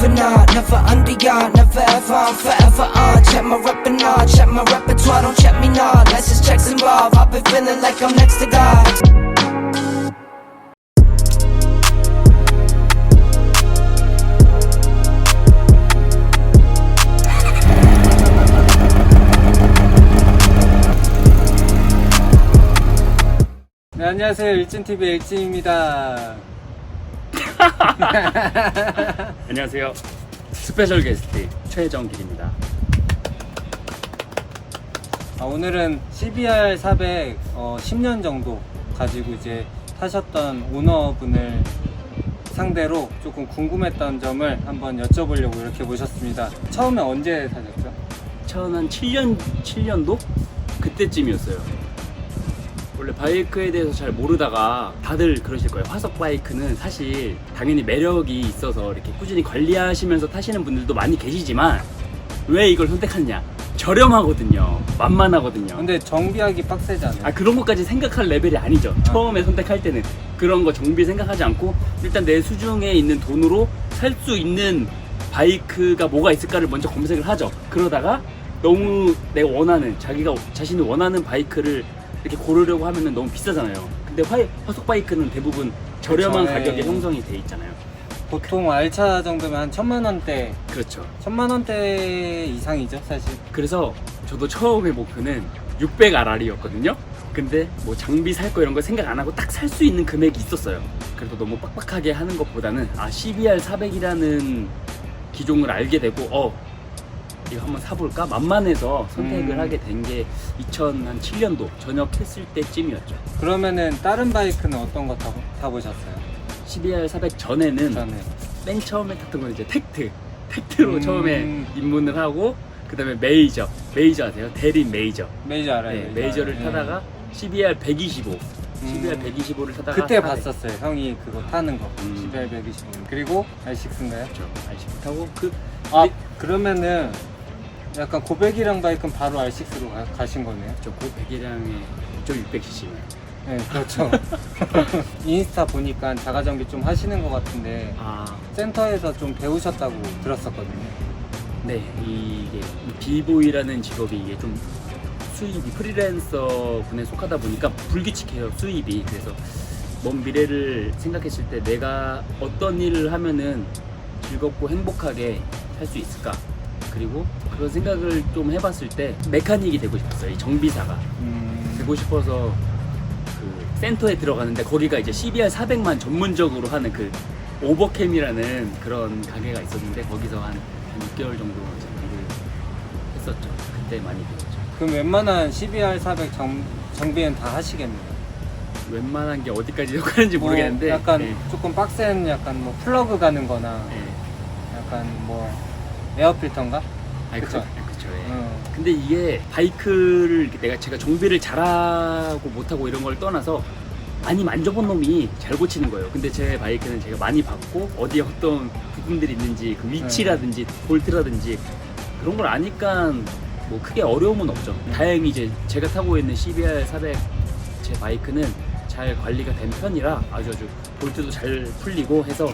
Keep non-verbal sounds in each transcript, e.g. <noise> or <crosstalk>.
never not, never under yard, never ever, I'm forever on. Check my rep and all, check my repertoire, don't check me now. Let's just checks involved. I've been feeling like I'm next to God. 네, 안녕하세요. 일진TV 일진입니다. <laughs> 안녕하세요. 스페셜 게스트 최정길입니다. 아, 오늘은 CBR 400 어, 10년 정도 가지고 이제 타셨던 오너분을 상대로 조금 궁금했던 점을 한번 여쭤보려고 이렇게 모셨습니다. 처음에 언제 타셨죠? 처음 한 7년 7년도 그때쯤이었어요. 원래 바이크에 대해서 잘 모르다가 다들 그러실 거예요. 화석 바이크는 사실 당연히 매력이 있어서 이렇게 꾸준히 관리하시면서 타시는 분들도 많이 계시지만 왜 이걸 선택하냐? 저렴하거든요. 만만하거든요. 근데 정비하기 빡세잖아요. 아 그런 것까지 생각할 레벨이 아니죠. 처음에 선택할 때는 그런 거 정비 생각하지 않고 일단 내 수중에 있는 돈으로 살 수 있는 바이크가 뭐가 있을까를 먼저 검색을 하죠. 그러다가 너무 내가 원하는 자기가 자신이 원하는 바이크를 이렇게 고르려고 하면은 너무 비싸잖아요. 근데 화, 화속 바이크는 대부분 저렴한 그쵸, 가격에 예. 형성이 돼 있잖아요. 보통 알차 정도면 한 천만 원대, 그렇죠. 천만 원대 이상이죠, 사실. 그래서 저도 처음에 목표는 600RR이었거든요. 근데 뭐 장비 살 거 이런 거 생각 안 하고 딱 살 수 있는 금액이 있었어요. 그래도 너무 빡빡하게 하는 것보다는 아 CBR 400이라는 기종을 알게 되고 어 이거 한번 사볼까 만만해서 선택을 음. 하게 된 게 2007년도 전역했을 때쯤이었죠. 그러면은 다른 바이크는 어떤 거 타, 타보셨어요? CBR 400 전에는 전에. 맨 처음에 탔던 건 이제 텍트 텍트로 음. 처음에 입문을 하고 그다음에 메이저 메이저 아세요? 대린 메이저 메이저 알아요. 네, 메이저 메이저를 알아요. 타다가 CBR 125, 음. CBR 125를 타다가 그때 400. 봤었어요. 형이 그거 타는 거. 음. CBR 125. 그리고 R6인가요? 그렇죠. R6 타고 그 아, 네. 그러면은 약간 고백이랑 바이크는 바로 R6로 가, 가신 거네요. 저 고백이랑의 저 600cc네요. 네, 그렇죠. <laughs> 인스타 보니까 자가정비 좀 하시는 것 같은데 아, 센터에서 좀 배우셨다고 들었었거든요. 네 이게 이 비보이라는 직업이 이게 좀 수입이 프리랜서 분에 속하다 보니까 불규칙해요 수입이 그래서 먼 미래를 생각했을 때 내가 어떤 일을 하면은 즐겁고 행복하게 살 수 있을까 그리고 그런 생각을 좀 해봤을 때 메카닉이 되고 싶었어요 이 정비사가 음, 되고 싶어서 그 센터에 들어가는데 거기가 이제 CBR 400만 전문적으로 하는 그 오버캠이라는 그런 가게가 있었는데 거기서 한, 한 6개월 정도 일을 했었죠. 그때 많이 배웠죠. 그럼 웬만한 CBR 400 정, 정비는 다 하시겠네요. 웬만한 게 어디까지 <laughs> 속하는지 뭐 모르겠는데 약간 네, 조금 빡센 약간 뭐 플러그 가는 거나 네. 약간 뭐 에어 필터인가? 그쵸. 그쵸. 그쵸. 예. 어. 근데 이게 바이크를 이렇게 내가 제가 정비를 잘하고 못하고 이런 걸 떠나서 많이 만져본 놈이 잘 고치는 거예요. 근데 제 바이크는 제가 많이 봤고 어디에 어떤 부품들이 있는지 그 위치라든지 볼트라든지 그런 걸 아니까 뭐 크게 어려움은 없죠. 다행히 이제 제가 타고 있는 CBR 400 제 바이크는 잘 관리가 된 편이라 아주 아주 볼트도 잘 풀리고 해서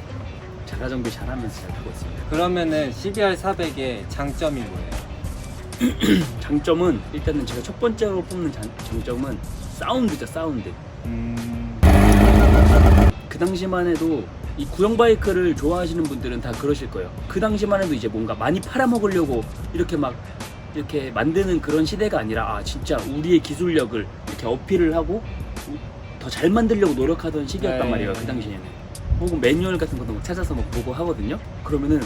자가 정비 잘하면서 잘 타고 있습니다. 그러면은 CBR 400의 장점이 뭐예요? <clears throat> 장점은 일단은 제가 첫 번째로 뽑는 장, 장점은 사운드죠 사운드 음, 그 당시만 해도 이 구형 바이크를 좋아하시는 분들은 다 그러실 거예요 그 당시만 해도 이제 뭔가 많이 팔아먹으려고 이렇게 막 이렇게 만드는 그런 시대가 아니라 아 진짜 우리의 기술력을 이렇게 어필을 하고 더 잘 만들려고 노력하던 시기였단 네. 말이에요 그 당시에는 혹은 매뉴얼 같은 것도 막 찾아서 막 보고 하거든요. 그러면은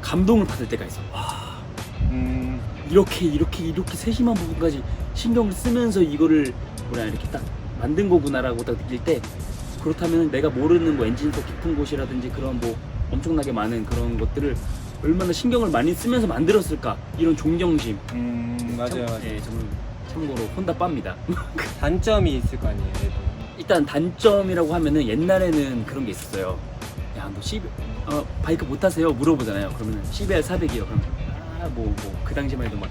감동을 받을 때가 있어. 와 음, 이렇게 이렇게 이렇게 세심한 부분까지 신경을 쓰면서 이거를 뭐라 이렇게 딱 만든 거구나라고 딱 느낄 때 그렇다면 내가 모르는 뭐 엔진석 깊은 곳이라든지 그런 뭐 엄청나게 많은 그런 것들을 얼마나 신경을 많이 쓰면서 만들었을까? 이런 존경심. 음, 맞아요, 참, 맞아요. 예, 저는 참고로 혼다 빠입니다. <laughs> 단점이 있을 거 아니에요, 얘도. 일단 단점이라고 하면은 옛날에는 그런 게 있었어요 야너 CB 어, 바이크 못 타세요 물어보잖아요 그러면 CBR 400이요 그럼 아 뭐 뭐 그 당시만 해도 막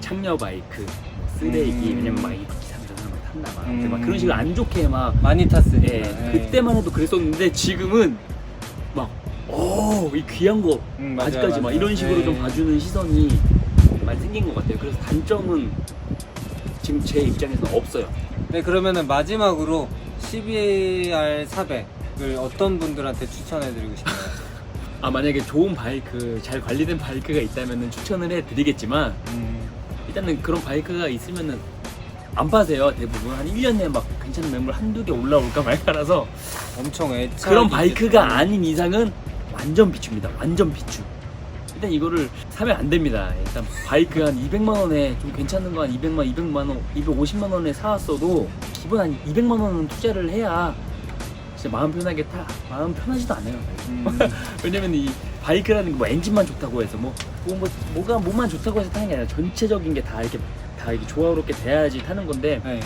창녀 바이크 뭐 쓰레기 음. 왜냐면 막 이렇게 사람들 막 탔나 막, 근데 막 음. 그런 식으로 안 좋게 막 많이 탔으니까. 예, 예. 그때만 해도 그랬었는데 지금은 막 오, 이 귀한 거 음, 맞아요, 아직까지 막 맞아요. 이런 식으로 네. 좀 봐주는 시선이 많이 생긴 것 같아요. 그래서 단점은 지금 제 입장에서는 없어요. 네 그러면은 마지막으로 CBR 400을 어떤 분들한테 추천해드리고 싶나요? <laughs> 아 만약에 좋은 바이크, 잘 관리된 바이크가 있다면 추천을 해드리겠지만 음, 일단은 그런 바이크가 있으면은 안 파세요. 대부분 한 1년 내에 막 괜찮은 매물 한두 개 올라올까 말까라서 엄청 애착 그런 바이크가 아닌 이상은 완전 비추입니다. 완전 비추 일단 이거를 사면 안 됩니다 일단 바이크 한 200만 원에 좀 괜찮은 거 한 200만 200만 원 250만 원에 사왔어도 기본 한 200만 원은 투자를 해야 진짜 마음 편하게 타 마음 편하지도 않아요 음, <laughs> 왜냐면 이 바이크라는 게 뭐 엔진만 좋다고 해서 뭐, 뭐, 뭐 뭐가 뭐만 좋다고 해서 타는 게 아니라 전체적인 게 다 이렇게 다 이렇게 조화롭게 돼야지 타는 건데 네.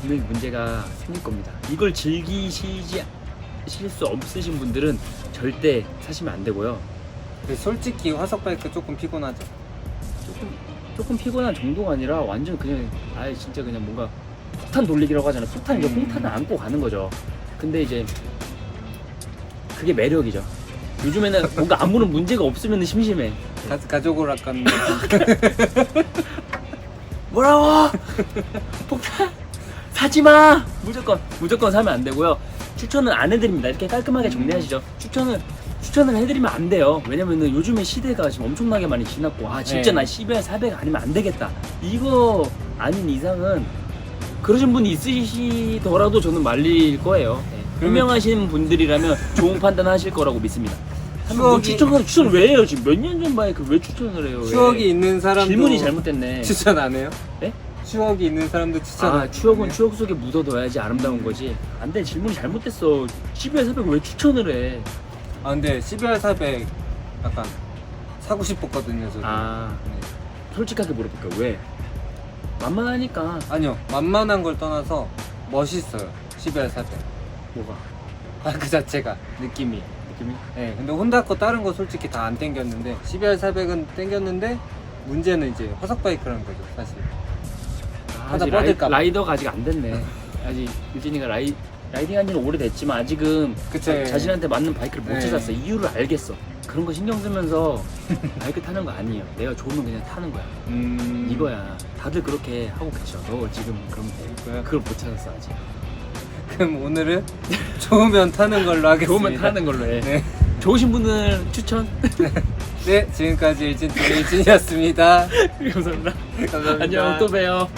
분명히 문제가 생길 겁니다. 이걸 즐기시지 실수 없으신 분들은 절대 사시면 안 되고요. 근데 솔직히 화석 바이크 조금 피곤하죠. 조금 조금 피곤한 정도가 아니라 완전 그냥 아예 진짜 그냥 뭔가 폭탄 돌리기라고 하잖아요. 폭탄 이제 음. 폭탄을 안고 가는 거죠. 근데 이제 그게 매력이죠. 요즘에는 <laughs> 뭔가 아무런 문제가 없으면 심심해. 가, 가족을 아깐 <laughs> 뭐라고? 폭탄 사지 마. 무조건 무조건 사면 안 되고요. 추천은 안 해드립니다. 이렇게 깔끔하게 정리하시죠. 추천을 추천을 해드리면 안 돼요. 왜냐면은 요즘에 시대가 지금 엄청나게 많이 지났고 아 진짜 네. 나 12월 400 아니면 안 되겠다. 이거 아닌 이상은 그러신 분이 있으시더라도 저는 말릴 거예요. 네. 그러면- 현명하신 분들이라면 좋은 <laughs> 판단 하실 거라고 믿습니다. 뭐 추억이- 추천을 추천을 왜 해요? 지금 몇 년 전 바이크 왜 추천을 해요? 왜? 추억이 있는 사람도 질문이 잘못됐네. 추천 안 해요? 네? 추억이 있는 사람도 추천. 아안 추억은 해요? 추억 속에 묻어둬야지 아름다운 거지 안 돼 질문이 잘못됐어 12월 400왜 추천을 해 아 근데 CBR 400 약간 사고 싶었거든요. 저도. 아. 네. 솔직하게 물어볼게요 왜 만만하니까 아니요 만만한 걸 떠나서 멋있어요. CBR 400. 뭐가 아 그 자체가 느낌이. 느낌이 네, 근데 혼다 거 다른 거 솔직히 다 안 땡겼는데 CBR 400은 땡겼는데 문제는 이제 화석 바이크라는 거죠 사실. 아, 하다 아직 라이, 뻗을까 봐. 라이더가 아직 안 됐네 아직 유진이가 라이 라이딩 한 지는 오래됐지만 아직은 그쵸. 자, 자신한테 맞는 바이크를 못 네. 찾았어 이유를 알겠어 그런 거 신경 쓰면서 <laughs> 바이크 타는 거 아니에요 내가 좋으면 그냥 타는 거야 음... 이거야 다들 그렇게 하고 계셔 너 지금 그럼 이거요? 그걸 못 찾았어 아직 그럼 오늘은 좋으면 타는 걸로 하겠습니다. 좋으면 타는 걸로 해 네. 좋으신 분은 추천 <laughs> 네, 지금까지 일진 투 일진이었습니다. <laughs> 감사합니다. 감사합니다. 안녕 또 봬요